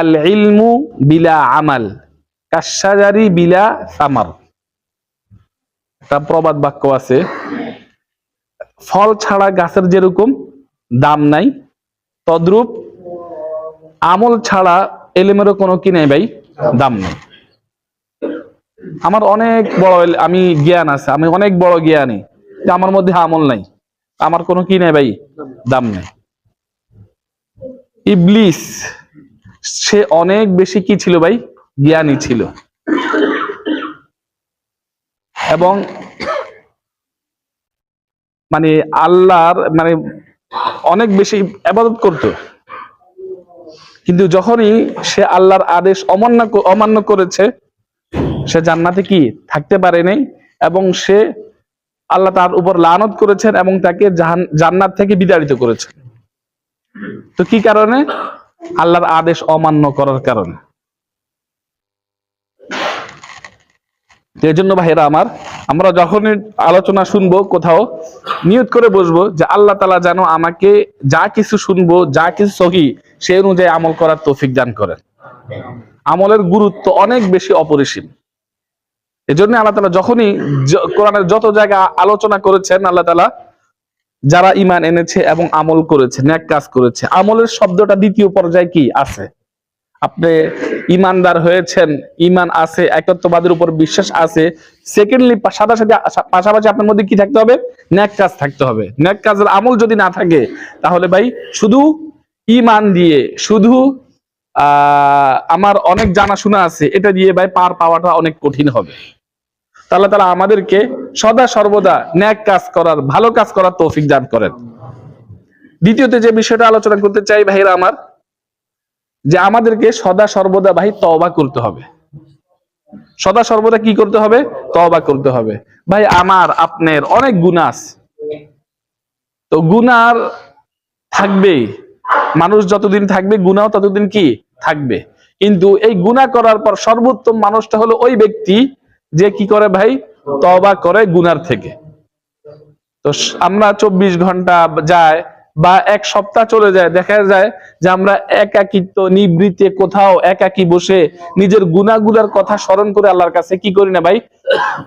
আল ইলমু বিলা আমাল কাশাজারি বিলা সামার। একটা প্রবাদ বাক্য আছে, ফল ছাড়া গাছের যেরকম দাম নাই, তদ্রূপ আমল ছাড়া এলেমেরও কোনো কি নাই ভাই? দাম নেই। আমার অনেক বড় আমি জ্ঞান আছে, আমি অনেক বড় জ্ঞানী আমার মধ্যে আমল নাই। আমার কোনো কি নাই ভাই? দাম নেই। ইবলিস সে অনেক বেশি কি ছিল ভাই? জ্ঞানী ছিল। এবং মানে আল্লাহর মানে অনেক বেশি আবাদত করতো। কিন্তু যখনই সে আল্লাহর আদেশ অমান্য অমান্য করেছে, সে জান্নাতে কি থাকতে পারে এবং সে আল্লাহ তার উপর লানত করেছেন এবং তাকে জান্নাত থেকে বিতাড়িত করেছেন। তো কি কারণে? আল্লাহর আদেশ অমান্য করার কারণে। এই জন্য ভাইরা আমার, আমরা যখনই আলোচনা শুনব কোথাও, নিয়ত করে বসবো যে আল্লাহ তালা যেন আমাকে যা কিছু শুনব, যা কিছু সহি সেই অনুযায়ী আমল করার তৌফিক দান করেন। আমলের গুরুত্ব অনেক বেশি অপরিসীম। এজন্য আল্লাহ তালা যখনই কোরআনের যত জায়গা আলোচনা করেছেন, আল্লাহ তালা যারা ইমান এনেছে এবং আমল করেছে ন্যাক কাজ করেছে, আমলের শব্দটা দ্বিতীয় পর্যায়ে কি আছে? আপনি ইমানদার হয়েছেন ইমান আছে, একত্ববাদের উপর বিশ্বাস আছে সেকেন্ডলি সাথে সাথে পাশাপাশি আপনার মধ্যে কি থাকতে হবে? ন্যাক কাজ থাকতে হবে। ন্যাক কাজের আমল যদি না থাকে, তাহলে ভাই, শুধু ইমান দিয়ে, শুধু আমার অনেক জানাশোনা আছে, এটা দিয়ে ভাই, পার পাওয়াটা অনেক কঠিন হবে। তাহলে তারা আমাদেরকে সদা সর্বদা ন্যাক কাজ করার, ভালো কাজ করার তৌফিক দান করেন। দ্বিতীয়তে যে বিষয়টা আলোচনা করতে চাই ভাইরা আমার, যে আমাদেরকে সদা সর্বদা ভাই তওবা করতে হবে। সদা সর্বদা কি করতে হবে? তওবা করতে হবে। ভাই, আমার, আপনার অনেক আছে। তো গুনার থাকবেই। মানুষ যতদিন থাকবে গুনাও ততদিন কি? থাকবে। কিন্তু এই গুনাহ করার পর সর্বোত্তম মানুষটা হলো ওই ব্যক্তি যে কি করে ভাই? তবা করে গুনার থেকে। তো আমরা চব্বিশ ঘণ্টা যায় বা এক সপ্তাহ চলে যায়, দেখা যায় যে আমরা একাকিত্ব, নিবৃত্তে, কোথাও একাকি বসে নিজের গুনাগুলার কথা স্মরণ করে আল্লাহর কাছে কি করি না ভাই?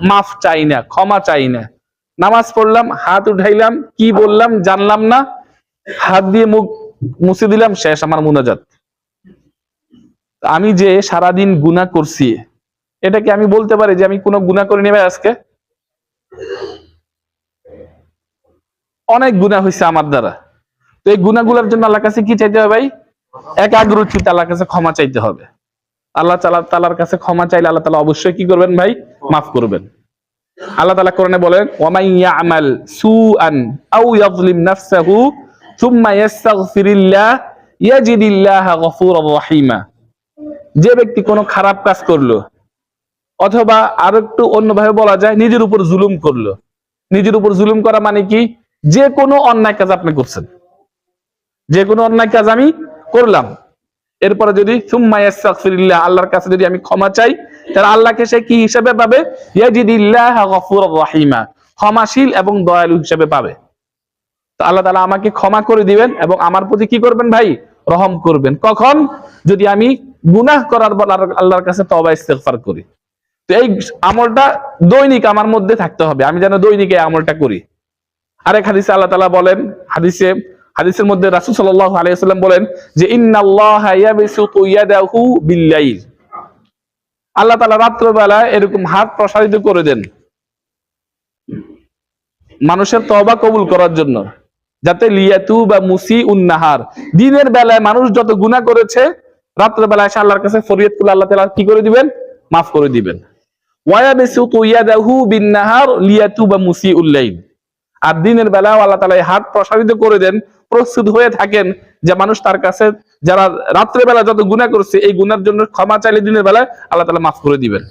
মাফ চাই না, ক্ষমা চাই না। নামাজ পড়লাম, হাত উঠাইলাম, কি বললাম জানলাম না। হাত দিয়ে মুখ মুছে দিলাম, শেষ আমার মুনাজাত। আমি যে সারাদিন গুনাহ করছি এটা কি আমি বলতে পারি যে আমি কোনো গুনাহ করে নেবে আজকে। অনেক গুনাহ হয়েছে আমার দ্বারা। তো এই গুনাহগুলোর জন্য আল্লাহর কাছে কি চাইতে হবে ভাই? একাগ্রচিত আল্লাহর কাছে ক্ষমা চাইতে হবে। আল্লাহ তালা, তালার কাছে ক্ষমা চাইলে আল্লাহ তালা অবশ্যই কি করবেন ভাই? মাফ করবেন। আল্লাহ তালা কোরআনে বলেন ওয়ামাই ইয়ামাল সুআন আও ইয়াযলিম নাফসাহু থুম্মা ইয়াস্তাগফিরিল্লাহ ইয়াজিদিল্লাহ গফুরার রহিমা। যে ব্যক্তি কোনো খারাপ কাজ করল অথবা আর একটু অন্যভাবে বলা যায়, নিজের উপর জুলুম করল। নিজের উপর জুলুম করা মানে কি? যে কোনো অন্যায় কাজ আপনি করছেন। যে কোনো অন্যায় কাজ আমি করলাম। এরপরে যদি আল্লাহর কাছে যদি আমি ক্ষমা চাই, তাহলে আল্লাহকে সে কি হিসেবে পাবে? ইয়াজিদিল্লাহ ক্ষমাশীল এবং দয়ালু হিসেবে পাবে। তো আল্লাহ তাআলা আমাকে ক্ষমা করে দিবেন এবং আমার প্রতি কি করবেন ভাই? রহম করবেন। কখন? যদি আমি গুনাহ করার পর আল্লাহর- কাছে তওবা ইস্তেগফার করি। এই আমলটা দৈনিক আমার মধ্যে থাকতে হবে, আমি যেন দৈনিক এই আমলটা করি। আরেক হাদিসে আল্লাহ তাআলা বলেন, হাদিসে, হাদিসের মধ্যে রাসূল সাল্লাল্লাহু আলাইহি ওয়াসাল্লাম বলেন যে আল্লাহ তাআলা রাত্রবেলায় এরকম হাত প্রসারিত করে দেন মানুষের তওবা কবুল করার জন্য, যাতে লিয়াতু বা মুসি উন্নাহার দিনের বেলায় মানুষ যত গুনাহ করেছে রাত্রের বেলায় এসে আল্লাহর কাছে ফরিয়াদ করলে আল্লাহ তাআলা কি করে দিবেন? মাফ করে দিবেন। আর দিনের আল্লাহ হাত প্রসারিত করে দেন, প্রস্তুত হয়ে থাকেন যে মানুষ তার কাছে যারা রাত্রে বেলা যত করছে, এই জন্য ক্ষমা চাইলে দিনের বেলায় আল্লাহ তাআলা মাফ করে দিবেন।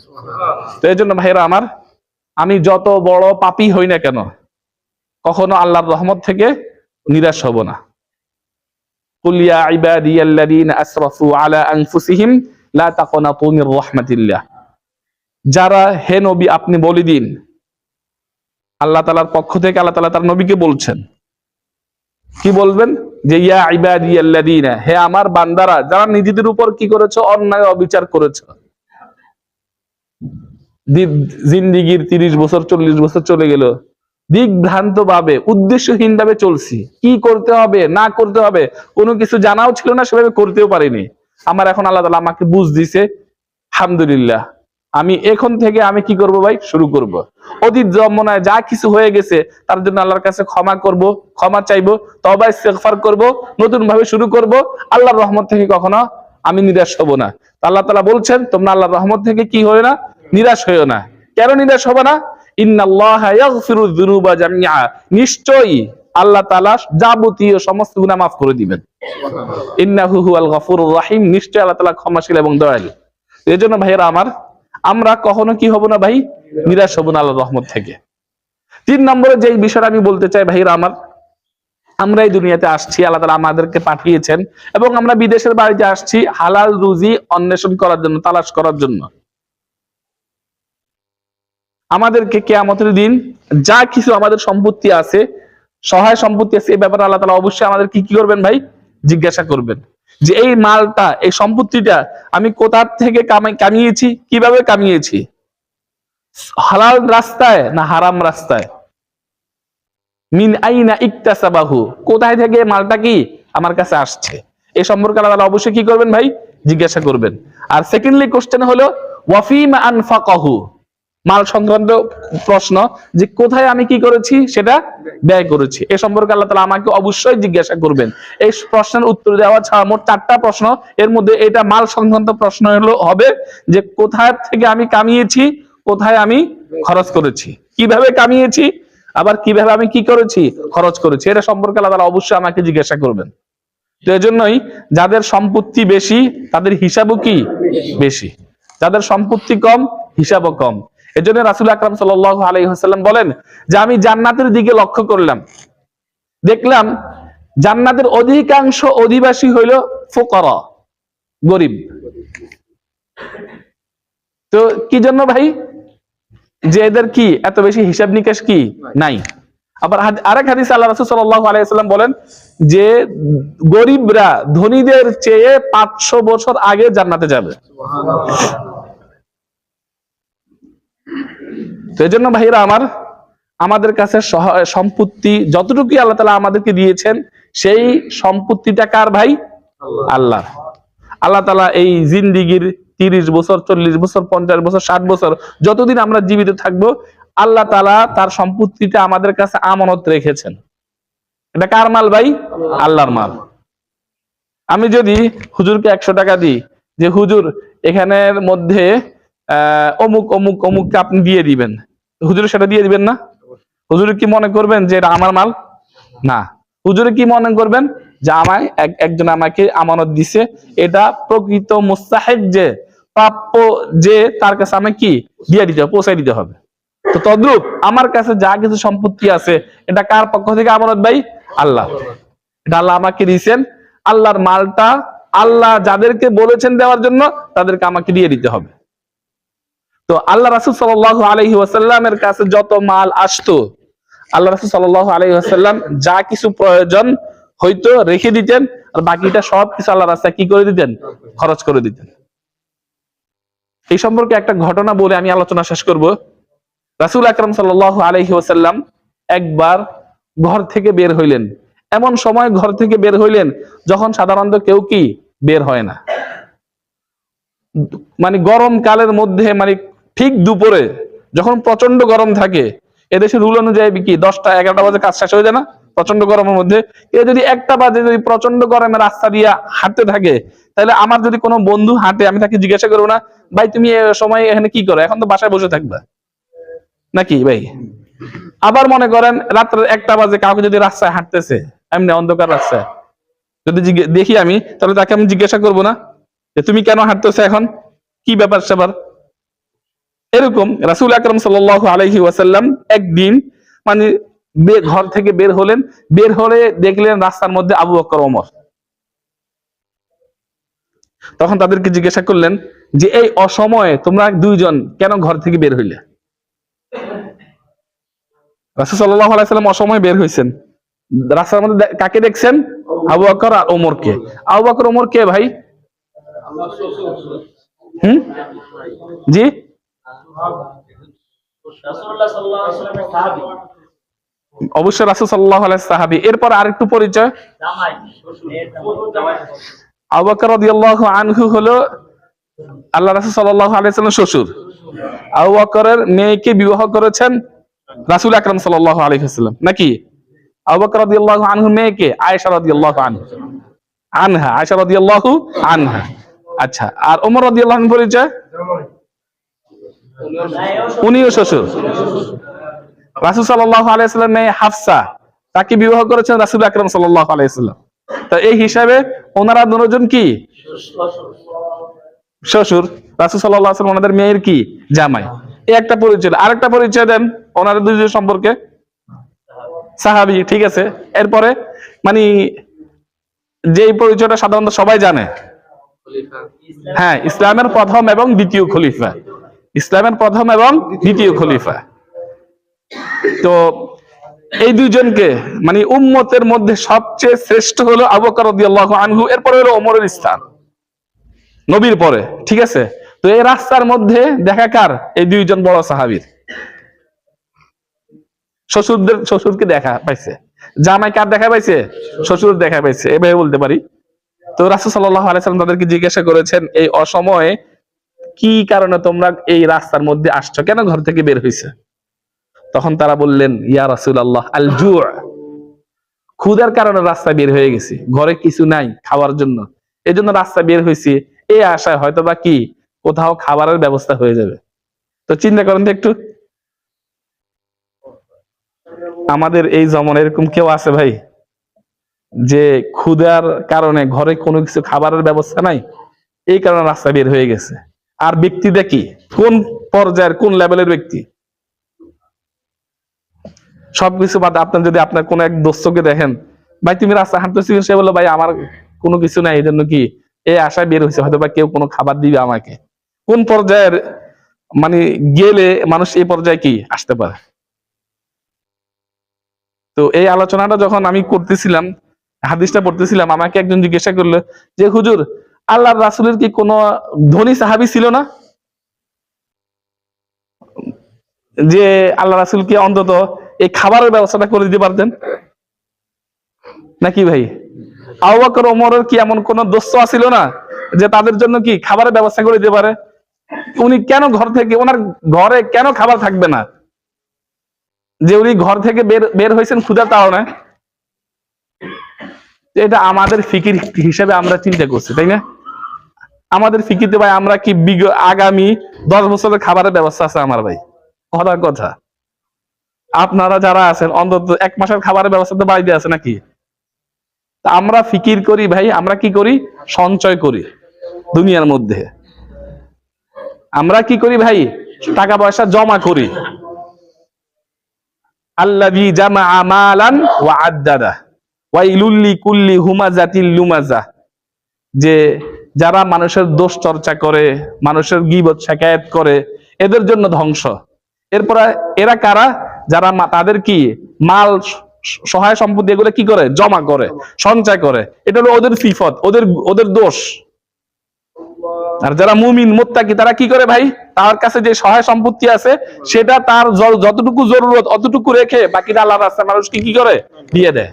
তো এই জন্য ভাইরা আমার, আমি যত বড় পাপী হই না কেন, কখনো আল্লাহর রহমত থেকে নিরাশ হব না। কুল ইয়া ইবাদিয়াল্লাযীনা আসরাফু আলা আনফুসিহিম, লা তাকনাতু মির রাহমাতিল্লাহ। যারা, হে নবী, আপনি বলে দিন। আল্লাহ তালার পক্ষ থেকে আল্লাহ তালা তার নবীকে বলছেন। কি বলবেন? যে, ইয়া ইবাদিয়াল্লাযিনা, হে আমার বান্দারা, যারা নিজেদের উপর কি করেছ? অন্যায়, অবিচার করেছ। জিন্দিগির তিরিশ বছর, চল্লিশ বছর চলে গেল। দিকভ্রান্ত ভাবে উদ্দেশ্যহীন ভাবে চলছি। কি করতে হবে, না করতে হবে, কোনো কিছু জানাও ছিল না, সেভাবে করতেও পারিনি। আমার এখন আল্লাহ তালা আমাকে বুঝ দিছে আলহামদুলিল্লাহ আমি এখন থেকে আমি কি করব ভাই? শুরু করব। অতীত জন্মনায় যা কিছু হয়ে গেছে, তার জন্য আল্লাহর কাছে ক্ষমা করব, ক্ষমা চাইব তবাই ইস্তেগফার করব নতুন ভাবে শুরু করব। আল্লাহর রহমত থেকে কখনো আমি নিরাশ হব না। আল্লাহ তালা বলছেন, তোমরা আল্লাহর রহমত থেকে কি হয়ে না? নিরাশ হয়েও না। কেন নিরাশ হবে না? নিশ্চয়ই ভাইয়েরা আমার আমরা কখনো কি হব না ভাই? নিরাশ হব না আল্লাহর রহমত থেকে। তিন নম্বরে যেই বিষয়টা আমি বলতে চাই ভাইয়েরা আমার, আমরা এই দুনিয়াতে আসছি, আল্লাহ তাআলা আমাদেরকে পাঠিয়েছেন এবং আমরা বিদেশের বাড়িতে আসছি হালাল রুজি অন্বেষণ করার জন্য, তালাশ করার জন্য। আমাদেরকে কেয়ামতের দিন যা কিছু আমাদের সম্পত্তি আছে, সহায় সম্পত্তি আছে, এই ব্যাপারে আল্লাহ তালা অবশ্যই আমাদের কি কি করবেন ভাই? জিজ্ঞাসা করবেন। যে এই মালটা, এই সম্পত্তিটা আমি কোথা থেকে কামিয়েছি? কীভাবে কামিয়েছি? হালাল রাস্তায় না হারাম রাস্তায়? মিন আইনা ইকতাসাবাহু। কোথায় থেকে মালটা কি আমার কাছে আসছে? এই সম্পর্কে আল্লাহ অবশ্যই কি করবেন ভাই? জিজ্ঞাসা করবেন। আর সেকেন্ডলি কোশ্চেন হলো ওয়াফিমা আনফাকাহু। মাল সংক্রান্ত প্রশ্ন যে কোথায় আমি কি করেছি সেটা ব্যয় করেছি। এ সম্পর্কে আল্লাহ তালা আমাকে অবশ্যই জিজ্ঞাসা করবেন। এই প্রশ্নের উত্তর দেওয়া ছাড়া মোট চারটা প্রশ্ন। এর মধ্যে এটা মাল সংক্রান্ত প্রশ্ন হলো, হবে যে কোথায় থেকে আমি কামিয়েছি, কোথায় আমি খরচ করেছি। কীভাবে কামিয়েছি, আবার কীভাবে আমি কি করেছি, খরচ করেছি, এটা সম্পর্কে আল্লাহ তাআলা অবশ্যই আমাকে জিজ্ঞাসা করবেন। তো এজন্যই যাদের সম্পত্তি বেশি, তাদের হিসাবও কি? বেশি। যাদের সম্পত্তি কম, হিসাবও কম। এজন্য রাসুল আকরাম সাল্লাল্লাহু আলাইহি ওয়াসাল্লাম বলেন যে আমি জান্নাতের দিকে লক্ষ্য করলাম। দেখলাম জান্নাতের অধিকাংশ অধিবাসী হইল ফোকরা, গরিব। তো কি জন্য ভাই? যে এদের কি এত বেশি হিসাব নিকাশ কি? নাই। আবার আরেক হাদিস আল্লাহ রাসূল সাল্লাল্লাহু আলাইহি ওয়াসাল্লাম বলেন যে গরিবরা ধনীদের চেয়ে পাঁচশো বছর আগে জান্নাতে যাবে। তো এই জন্য ভাইরা আমার আমাদের কাছে সম্পত্তি যতটুকু আল্লাহ তালা আমাদেরকে দিয়েছেন সেই সম্পত্তিটা কার ভাই? আল্লাহ। আল্লাহ। তালা এই জিন্দিগির তিরিশ বছর চল্লিশ বছর পঞ্চাশ বছর ষাট বছর যতদিন আমরা জীবিত থাকব আল্লাহ তালা তার সম্পত্তিটা আমাদের কাছে আমানত রেখেছেন। এটা কার মাল ভাই? আল্লাহর মাল। আমি যদি হুজুরকে একশো টাকা দিই যে হুজুর এখানের মধ্যে অমুক অমুক, অমুককে আপনি দিয়ে দিবেন। হুজুর সেটা দিয়ে দিবেন না? হুজুর কি মনে করবেন যে এটা আমার মাল? না। হুজুরে কি মনে করবেন? যে আমায় এক- একজন আমাকে আমানত দিছে। এটা প্রকৃত মুস্তাহেব যে, প্রাপ্য যে, তার কাছে আমাকে কি? দিয়ে দিতে হবে পৌঁছাই দিতে হবে। তো তদ্রুপ আমার কাছে যা কিছু সম্পত্তি আছে, এটা কার পক্ষ থেকে আমানত ভাই? আল্লাহ। এটা আল্লাহ আমাকে দিয়েছেন। আল্লাহর মালটা আল্লাহ যাদেরকে বলেছেন দেওয়ার জন্য, তাদেরকে আমাকে দিয়ে দিতে হবে। তো আল্লাহ রাসুল সাল্লাহ আলহি ওয়াসাল্লামের কাছে যত মাল আসতো, আল্লাহ রাসুল সাল্লাহ আলহি ওয়াসাল্লাম যা কিছু প্রয়োজন হয়তো রেখে দিতেন, আর বাকিটা সব কিছু আল্লাহ রাস্তায় কি করে দিতেন? খরচ করে দিতেন। এই সম্পর্কে একটা ঘটনা বলে আমি আলোচনা শেষ করব। রাসুল আকরম সাল্লাহ আলহি ওয়াসাল্লাম একবার ঘর থেকে বের হইলেন। এমন সময় ঘর থেকে বের হইলেন যখন সাধারণত কেউ কি? বের হয় না। মানে গরম কালের মধ্যে মানে ঠিক দুপুরে, যখন প্রচণ্ড গরম থাকে এদেশে রুল অনুযায়ী কি দশটা, এগারোটা বাজে কাজ শেষ হয়ে যায় না? প্রচণ্ড গরমের মধ্যে। এ যদি একটা বাজে যদি প্রচণ্ড গরমে রাস্তা দিয়ে হাঁটতে থাকে, তাহলে আমার যদি কোনো বন্ধু হাঁটে, আমি তাকে জিজ্ঞাসা করব না, ভাই, তুমি সময় এখানে কি করো? এখন তো বাসায় বসে থাকবা। নাকি, ভাই? আবার মনে করেন, রাত্রে একটা বাজে কাউকে যদি রাস্তায় হাঁটতেছে, এমনি অন্ধকার রাস্তায়, যদি দেখি আমি, তাহলে তাকে আমি জিজ্ঞাসা করব না, যে তুমি কেন হাঁটতেছো এখন? কি ব্যাপার স্যাপার এরকম রাসুল আকরম সাল আলহি ওয়াসাল্লাম একদিন মানে ঘর থেকে বের হলেন, বের হলে দেখলেন রাস্তার মধ্যে আবু বকর ওমর। তখন তাদেরকে জিজ্ঞাসা করলেন যে, এই অসময়ে তোমরা দুইজন কেন ঘর থেকে বের হইলে? রাসুল সাল্লাহ আলাইসাল্লাম অসময়ে বের হয়েছেন রাস্তার মধ্যে কাকে দেখছেন? আবু বকর আর ওমরকে। আবু বকর, ওমর কে ভাই? হুম? জি? অবশ্যই রাসূল সাল্লাল্লাহু আলাইহি এরপর আরেকটু পরিচয়। আনহু হলো আল্লাহ রাসূল শ্বশুর। মেয়েকে বিবাহ করেছেন রাসুল আকরাম সাল্লাল্লাহু আলাইহি ওয়াসাল্লাম। নাকি? আবু বকর রাদিয়াল্লাহু আনহু মেয়েকে আয়েশা রাদিয়াল্লাহু আনহা। আনহা, আয়েশা রাদিয়াল্লাহু আনহা। আচ্ছা আর ওমর আনহু পরিচয়? উনিও শ্বশুর। রাসূল সাল্লাল্লাহু আলাইহি সাল্লাম মেয়ে হাফসা। তাকে বিবাহ করেছেন রাসূল আকরাম সাল্লাল্লাহু আলাইহি সাল্লাম তো এই হিসাবে ওনারা দুজন কি? শ্বশুর। রাসূল সাল্লাল্লাহু আলাইহি সাল্লাম ওনাদের মেয়ের কি? জামাই। এই একটা পরিচয় আরেকটা পরিচয় দেন ওনাদের দুজন সম্পর্কে। সাহাবী, ঠিক আছে? এরপরে মানে যেই পরিচয়টা সাধারণত সবাই জানে। হ্যাঁ ইসলামের প্রথম এবং দ্বিতীয় খলিফা। ইসলামের প্রথম এবং দ্বিতীয় খলিফা। তো এই দুইজনকে মানে উম্মতের মধ্যে সবচেয়ে শ্রেষ্ঠ হলো আবু বকর রাদিয়াল্লাহু আনহু, এরপরে হলো ওমরের স্থান, নবীর পরে, ঠিক আছে? তো এই রাস্তার মধ্যে দেখা কার? এই দুইজন বড় সাহাবীর। শ্বশুরদের, শ্বশুরকে দেখা পাইছে। জামাই কার দেখা পাইছে? শ্বশুর দেখা পাইছে। এভাবে বলতে পারি। তো রাসূল সাল্লাল্লাহু আলাইহি সাল্লাম তাদেরকে জিজ্ঞাসা করেছেন, এই অসময়ে কি কারণে তোমরা এই রাস্তার মধ্যে আসছো? কেন ঘর থেকে বের হইছে? তখন তারা বললেন, ইয়া রাসূলুল্লাহ আল জু' ক্ষুধার কারণে রাস্তা বের হয়ে গেছি। ঘরে কিছু নাই খাওয়ার জন্য। এজন্য রাস্তা বের হয়েছি এই আশায় হয়তো বা কি? কোথাও খাবারের ব্যবস্থা হয়ে যাবে। তো চিন্তা করেন তো একটু। আমাদের এই জমন এরকম কেউ আছে ভাই, যে ক্ষুধার কারণে ঘরে কোনো কিছু খাবারের ব্যবস্থা নাই, এই কারণে রাস্তা বের হয়ে গেছে। আর ব্যক্তি দেখি, কোন পর্যায়ের, কোন লেভেলের ব্যক্তি? সবকিছু বাদ আপনার যদি আপনার কোন এক দোস্তকে দেখেন, ভাই, তুমি রাস্তা হাঁটতেছি সে বলল, ভাই, আমার কোনো কিছু নাই এই জন্য কি এই আশায় বের হয়েছে হয়তো বা কেউ কোনো খাবার দিবে আমাকে। কোন পর্যায়ের মানে গেলে মানুষ এই পর্যায়ে কি আসতে পারে? তো এই আলোচনাটা যখন আমি করতেছিলাম, হাদিসটা পড়তেছিলাম, আমাকে একজন জিজ্ঞাসা করল যে, হুজুর আল্লাহর রাসূলের কি কোনো ধনী সাহাবী ছিল না? যে আল্লাহ রাসূলকে অন্তত এই খাবারের ব্যবস্থাটা করে দিতে পারতেন? নাকি ভাই? আবু বকর, ওমরের কি এমন কোন দোস্ত ছিল না যে তাদের জন্য কি খাবারের ব্যবস্থা করে দিতে পারে? উনি কেন ঘর থেকে, ওনার ঘরে কেন খাবার থাকবে না? যে উনি ঘর থেকে বের বের হয়েছেন ক্ষুধার কারণে। এটা আমাদের ফিকির হিসেবে আমরা চিন্তা করছি, তাই না? আমাদের ফিকিতে ভাই, আমরা কি বিগ- আগামী দশ বছরের খাবারের ব্যবস্থা আছে আমার ভাই? কথার কথা। আপনারা যারা আছেন, অন্তত এক মাসের খাবারের ব্যবস্থা তো বাড়িতে আছে নাকি? আমরা ফিকির করি ভাই, আমরা কি করি? সঞ্চয় করি দুনিয়ার মধ্যে। আমরা কি করি ভাই? টাকা পয়সা জমা করি। লুমাজা। যে যারা মানুষের দোষ চর্চা করে, মানুষের গিবত শেখায়ত করে, এদের জন্য ধ্বংস। এরপরে এরা কারা? যারা তাদের কি? মাল সহায় সম্পত্তি এগুলো কি করে? জমা করে, সঞ্চয় করে। এটা হলো ওদের ফিফত ওদের ওদের দোষ। আর যারা মুমিন, মোত্তাকি, তারা কি করে ভাই? তার কাছে যে সহায় সম্পত্তি আছে, সেটা তার যতটুকু জরুরত, অতটুকু রেখে বাকিটা আল্লাহ রাস্তায় মানুষকে কি করে? দিয়ে দেয়।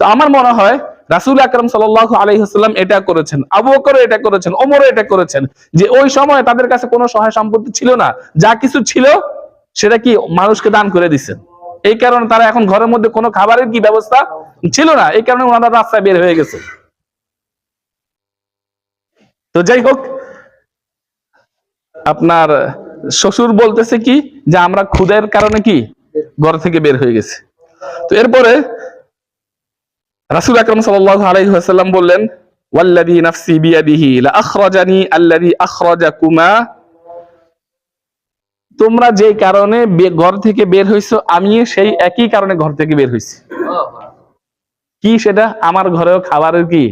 তো আমার মনে হয় রাসুল আকরম সাল্লাহ আলহিহাস্লাম এটা করেছেন, আবু বকর এটা করেছেন ওমরও এটা করেছেন, যে ওই সময় তাদের কাছে কোনো সহায় সম্পত্তি ছিল না, যা কিছু ছিল সেটা কি মানুষকে দান করে দিচ্ছেন এই কারণে তারা এখন ঘরের মধ্যে কোনো খাবারের কি ব্যবস্থা ছিল না, এই কারণে ওনারা রাস্তায় বের হয়ে গেছে। তো যাই হোক, আপনার শ্বশুর বলতেছে কি যে আমরা ক্ষুদের কারণে কি ঘর থেকে বের হয়ে গেছে। তো এরপরে রাসূল আকরাম সাল্লাল্লাহু আলাইহি ওয়াসাল্লাম বললেন, ওয়াল্লাযী নাফসি বিয়াদিহি লা আখরাজানি আখরাজাকুমা। তোমরা যে কারণে ঘর থেকে বের হইছো আমি সেই একই কারণে ঘর থেকে বের হইছি। কি সেটা? আমার ঘরেও খাবারের কি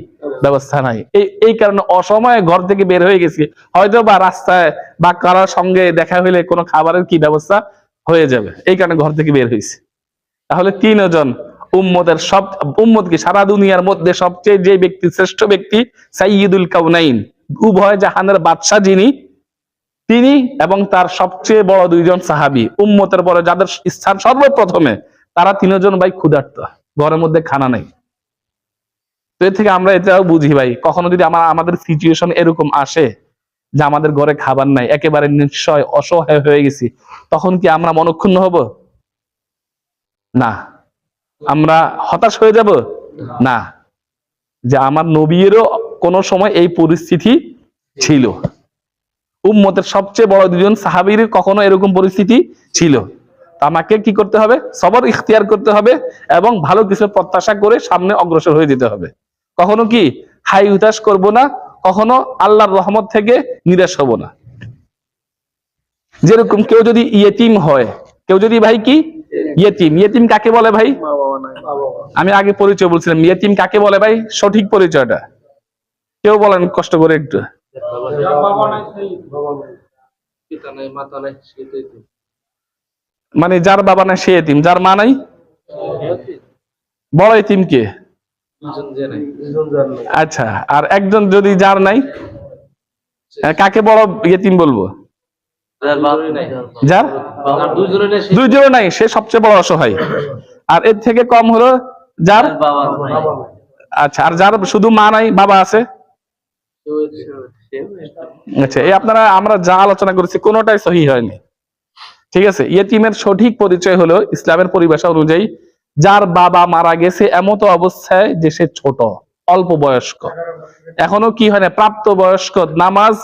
ব্যবস্থা নাই। এই এই কারণে অসময়ে ঘর থেকে বের হয়ে গেছি। হয়তো বা রাস্তায় বা কারোর সঙ্গে দেখা হইলে কোনো খাবারের কি ব্যবস্থা হয়ে যাবে। এই কারণে ঘর থেকে বের হয়েছে তাহলে তিনজন উম্মতের সব উম্মত কি সারা দুনিয়ার মধ্যে সবচেয়ে যে ব্যক্তি, শ্রেষ্ঠ ব্যক্তি, সাইয়্যিদুল কাউনাইন উভয় জাহানের বাদশাহ যিনি, তিনি এবং তার সবচেয়ে বড় দুইজন সাহাবি। উম্মতের পরে যাদের স্থান সর্বপ্রথমে, তারা তিনজন ভাই ক্ষুধার্ত। ঘরের মধ্যে খানা নেই। তো এর থেকে আমরা এটাও বুঝি ভাই, কখনো যদি আমার, আমাদের সিচুয়েশন এরকম আসে যে আমাদের ঘরে খাবার নাই, একেবারে নিশ্চয় অসহায় হয়ে গেছি, তখন কি আমরা মনক্ষুণ্ণ হব? না। আমরা হতাশ হয়ে যাব? না। যে আমার নবীরও কোনো সময় এই পরিস্থিতি ছিল। উম্মতের সবচেয়ে বড় দুজন সাহাবীর কখনো এরকম পরিস্থিতি ছিল। আমাকে কি করতে হবে? সবর ইখতিয়ার করতে হবে এবং ভালো কিছু প্রত্যাশা করে সামনে অগ্রসর হয়ে যেতে হবে। কখনো কি হাই হুতাশ করব না? কখনো আল্লাহর রহমত থেকে নিরাশ হব না। যেরকম কেউ যদি ইয়েতিম হয়, কেউ যদি ভাই কি ইয়েতিম। ইয়েতিম কাকে বলে ভাই? আমি আগে পরিচয় বলছিলাম। ইয়েতিম কাকে বলে ভাই? সঠিক পরিচয়টা? কেউ বলেন কষ্ট করে একটু। মানে যার বাবা নাই সে এতিম যার মা নাই? বড় এতিম কে? আচ্ছা আর একজন যদি যার নাই? আহ, কাকে বড় ইয়েতিম বলব? যার? আর দুজনে নাই সে দুইজনও নাই সে সবচেয়ে বড় অসহায়। আর এর থেকে কম হলো যার আচ্ছা আর যার শুধু মা নাই বাবা আছে? আচ্ছা এই আপনারা আমরা যা আলোচনা করেছি কোনোটাই সহি হয়নি। ঠিক আছে ইয়েতিমের সঠিক পরিচয় হলো ইসলামের পরিভাষা অনুযায়ী যার বাবা মারা গেছে এমত অবস্থায় যে সে ছোট অল্প বয়স্ক। এখনও কি হয় না প্রাপ্ত বয়স্ক নামাজ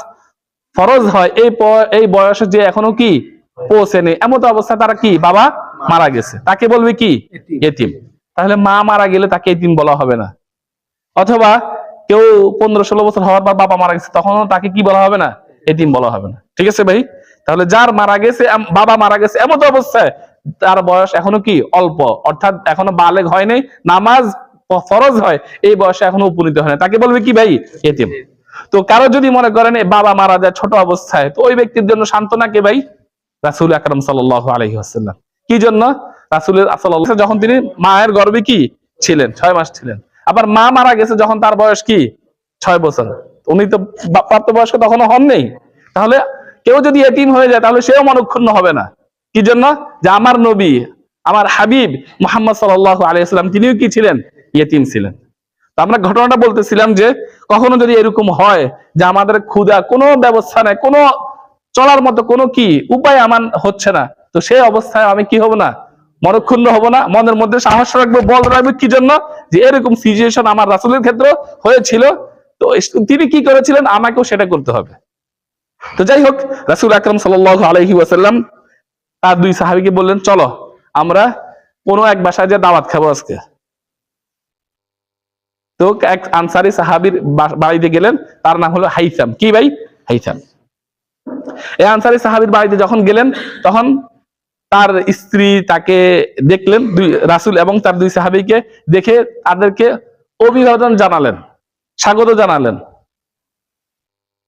ফরজ হয় এই এই বয়সে যে এখনও কি পৌঁছেনি এমত অবস্থায় তারা কি? বাবা মারা গেছে। তাকে বলবে কি? এতিম। তাহলে মা মারা গেলে তাকে এতিম বলা হবে না। অথবা কেউ পনেরো ষোলো বছর হওয়ার পর বাবা মারা গেছে তখনও তাকে কি বলা হবে না? এতিম বলা হবে না। ঠিক আছে ভাই? তাহলে যার মারা গেছে বাবা মারা গেছে এমন তো অবস্থায় তার বয়স এখনও কি? অল্প। অর্থাৎ এখনও বালেগ হয় নাই নামাজ ফরজ হয় এই বয়সে এখনও উপনীত হয় না তাকে বলবে কি ভাই? এতিম। তো কারও যদি মনে করেন বাবা মারা যায় ছোট অবস্থায়। তো ওই ব্যক্তির জন্য সান্ত্বনা কে ভাই? রাসুল আকরম সাল্লাহ আলহি আসাল্লাম কি জন্য? রাসুলের সাল্লাল্লাহু যখন তিনি মায়ের গর্ভে কি ছিলেন? ছয় মাস ছিলেন। আবার মা মারা গেছে, যখন তার বয়স কি? ছয় বছর। উনি তো প্রাপ্তবয়স্ক তখনও হন নেই তাহলে কেউ যদি এতিম হয়ে যায়, তাহলে সেও মনক্ষুণ্ণ হবে না। কি জন্য? যে আমার নবী, আমার হাবিব মোহাম্মদ সাল্লাহ আলাইসাল্লাম তিনিও কি ছিলেন? ইয়েতিম ছিলেন। তো আমরা ঘটনাটা বলতেছিলাম যে, কখনো যদি এরকম হয় যে আমাদের ক্ষুদা কোনো ব্যবস্থা নাই, কোনো চলার মতো কোনো কি উপায় আমার হচ্ছে না। তো সেই অবস্থায় আমি কি হব না? মনক্ষুণ্ণ হব না। মনের মধ্যে সাহস রাখব, বল রাখব কি জন্য? যে এরকম সিচুয়েশন আমার রাসুলের ক্ষেত্রে হয়েছিল। তো তিনি কি করেছিলেন? আমাকেও সেটা করতে হবে। তো যাই হোক, রাসুল আকরম সাল আলহি ওয়াসাল্লাম তার দুই সাহাবিকে বললেন, চলো, আমরা কোনো এক বাসায় যে দাওয়াত খাব আজকে। তো এক আনসারি সাহাবির বাড়িতে গেলেন। তার নাম হলো হাইসাম। কি ভাই? হাইসাম। এই আনসারি সাহাবির বাড়িতে যখন গেলেন, তখন তার স্ত্রী তাকে দেখলেন, দুই রাসুল এবং তার দুই সাহাবিকে দেখে তাদেরকে অভিবাদন জানালেন, স্বাগত জানালেন।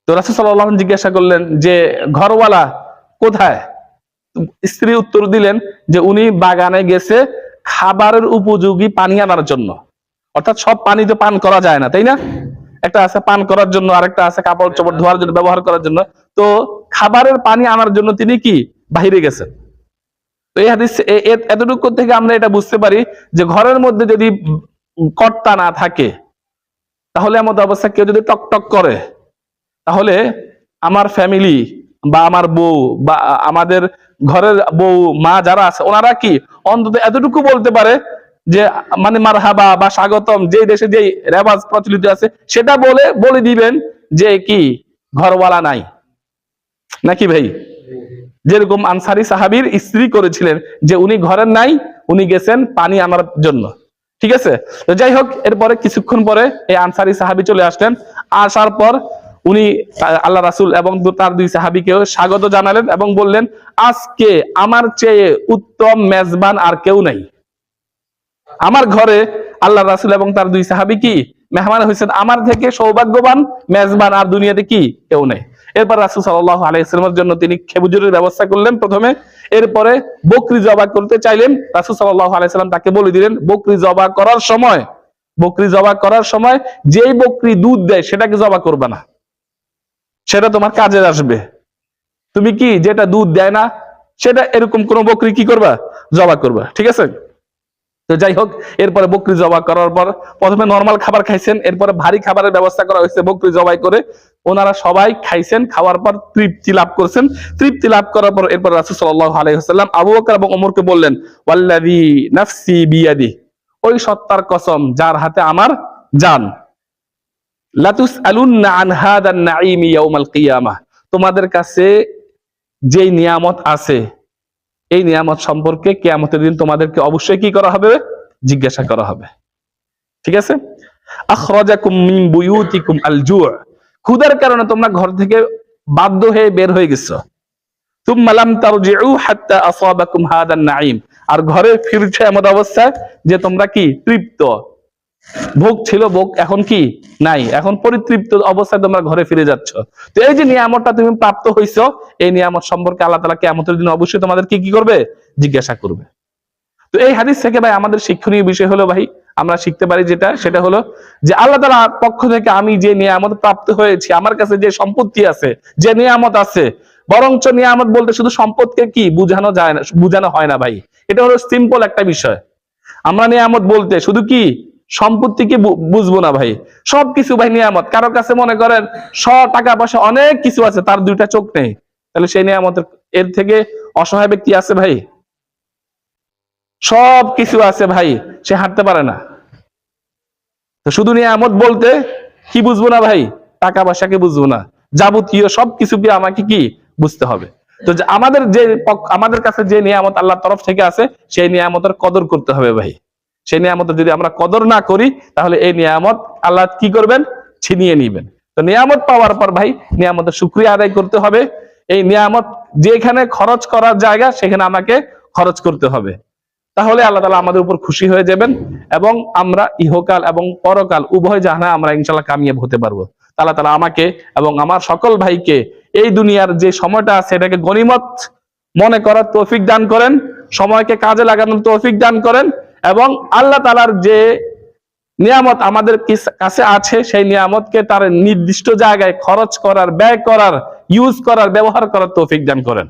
তো রাসুল সাল্লাহ জিজ্ঞাসা করলেন যে, ঘরওয়ালা কোথায়? স্ত্রী উত্তর দিলেন যে, উনি বাগানে গেছে খাবারের উপযোগী পানি আনার জন্য। অর্থাৎ সব পানি তো পান করা যায় না, তাই না? একটা আছে পান করার জন্য, আরেকটা আছে কাপড় চোপড় ধোয়ার জন্য, ব্যবহার করার জন্য। তো খাবারের পানি আনার জন্য তিনি কি বাহিরে গেছেন? তো এই হাদিস এতটুকু থেকে আমরা এটা বুঝতে পারি যে ঘরের মধ্যে যদি কর্তা না থাকে, তাহলে এমন অবস্থা কেউ যদি টক টক করে, তাহলে আমার ফ্যামিলি বা আমার বউ বা আমাদের ঘরের বউ, মা যারা আছে, ওনারা কি অন্তত এতটুকু বলতে পারে যে মানে মারহাবা বা স্বাগতম যে দেশে যে রেওয়াজ প্রচলিত আছে, সেটা বলে বলে দিবেন যে কি ঘরওয়ালা নাই। নাকি ভাই? যেরকম আনসারি সাহাবীর স্ত্রী করেছিলেন যে উনি ঘরের নাই, উনি গেছেন পানি আনার জন্য। ঠিক আছে? তো যাই হোক, এরপরে কিছুক্ষণ পরে এই আনসারি সাহাবী চলে আসলেন। আসার পর উনি, আল্লাহ রাসুল এবং তার দুই সাহাবীকেও স্বাগত জানালেন এবং বললেন, আজকে আমার চেয়ে উত্তম মেজবান আর কেউ নাই। আমার ঘরে আল্লাহ রাসুল এবং তার দুই সাহাবী কি? মেহমান হয়েছেন। আমার থেকে সৌভাগ্যবান, মেজবান আর দুনিয়াতে কি? কেউ নেই। এরপর রাসুল সাল্লাহ আলাইসলামের জন্য তিনি খেবুজুরের ব্যবস্থা করলেন প্রথমে। এরপরে বকরি জবা করতে চাইলেন। রাসুল সাল্লাহ আলাইসাল্লাম তাকে বলে দিলেন, বকরি জবা করার সময়, বকরি জবা করার সময় যেই বকরি দুধ দেয়, সেটাকে জবা করবে না। সেটা তোমার কাজে আসবে। তুমি কি যেটা দুধ দেয় না, সেটা এরকম কোন বকরি কি করবা? জবা করবা। ঠিক আছে? তো যাই হোক, এরপরে বকরি জবা করার পর প্রথমে নর্মাল খাবার খাইছেন, এরপরে ভারী খাবারের ব্যবস্থা করা হয়েছে বকরি জবাই করে। ওনারা সবাই খাইছেন, খাওয়ার পর তৃপ্তি লাভ করছেন। তৃপ্তি লাভ করার পর এরপর রাসূল সাল্লাল্লাহু আলাইহি ওয়াসাল্লাম আবু বকর এবং ওমরকে বললেন, ওয়াল্লাযী নাফসি বিয়াদি ওই সত্তার কসম যার হাতে আমার জান লাতুস আলুন্না আন হাদান নাঈমি ইয়াউমাল কিয়ামাহ। তোমাদের কাছে যেই নিয়ামত আছে এই নিয়ামত সম্পর্কে কেয়ামতের দিন তোমাদেরকে অবশ্যই কি করা হবে? জিজ্ঞাসা করা হবে। ঠিক আছে? ক্ষুধার কারণে তোমরা ঘর থেকে বাধ্য হয়ে বের হয়ে গেছো। আর ঘরে ফিরছে এমন অবস্থা যে তোমরা কি তৃপ্ত? ভোগ ছিল, ভোগ এখন কি? নাই। এখন পরিতৃপ্ত অবস্থায় তোমরা ঘরে ফিরে যাচ্ছ। তো এই যে নিয়ামতটা তুমি প্রাপ্ত হইছো, এই নিয়ামত সম্পর্কে আল্লাহ তালা কেমতের দিন অবশ্যই তোমাদের কি কি করবে? জিজ্ঞাসা করবে। তো এই হাদিস থেকে ভাই আমাদের শিক্ষণীয় বিষয় হলো ভাই, আমরা শিখতে পারি যেটা, সেটা হলো যে আল্লাহ তালা পক্ষ থেকে আমি যে নিয়ামত প্রাপ্ত হয়েছি, আমার কাছে যে সম্পত্তি আছে, যে নিয়ামত আছে, বরঞ্চ নিয়ামত বলতে শুধু সম্পদকে কি বুঝানো যায় না, বুঝানো হয় না ভাই। এটা হলো সিম্পল একটা বিষয়। আমরা নিয়ামত বলতে শুধু কি সম্পত্তিকে বুঝব না ভাই। সবকিছু ভাই নিয়ামত। কারও কাছে মনে করেন শ টাকা পয়সা অনেক কিছু আছে, তার দুইটা চোখ নেই। তাহলে সেই নিয়ামতের এর থেকে অসহায় ব্যক্তি আছে ভাই। সব কিছু আছে ভাই, সে হাঁটতে পারে না। তো শুধু নিয়ামত বলতে কি বুঝব না ভাই? টাকা পয়সাকে বুঝব না। যাবতীয় সব কিছুকে আমাকে কি বুঝতে হবে? তো আমাদের যে আমাদের কাছে যে নিয়ামত আল্লাহর তরফ থেকে আছে, সেই নিয়ামতের কদর করতে হবে ভাই। সেই নিয়ামতের যদি আমরা কদর না করি, তাহলে এই নিয়ামত আল্লাহ কি করবেন? ছিনিয়ে নিবেন। তো নিয়ামত পাওয়ার পর ভাই, নিয়ামতের শুক্রিয়া আদায় করতে হবে। এই নিয়ামত যেখানে খরচ করার জায়গা, সেখানে আমাকে খরচ করতে হবে। তাহলে আল্লাহ তালা আমাদের উপর খুশি হয়ে যাবেন এবং আমরা ইহকাল এবং পরকাল, উভয় জাহানে আমরা ইনশাল্লাহ কামিয়াব হতে পারব। তা আল্লাহ তালা আমাকে এবং আমার সকল ভাইকে এই দুনিয়ার যে সময়টা আছে, এটাকে গনিমত মনে করার তৌফিক দান করেন। সময়কে কাজে লাগানোর তৌফিক দান করেন। এবং আল্লাহ তালার যে নিয়ামত আমাদের কাছে আছে সেই নিয়ামতকে তার নির্দিষ্ট জায়গায় খরচ করার ব্যয় করার ইউজ করার ব্যবহার করার তৌফিক দান করেন।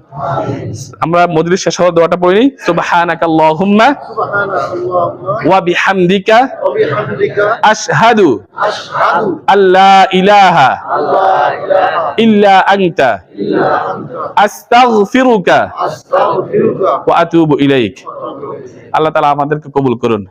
আমরা মজলিস শেষ হওয়ার দোয়াটা পড়িনি। সুবহানাকাল্লাহুম্মা ওয়া বিহামদিকা আশহাদু আল্লা ইলাহা ইল্লা আনতা। আস্তাগফিরুকা। ওয়া আতুবু ইলাইক। আল্লাহ তাআলা আমাদেরকে কবুল করুন।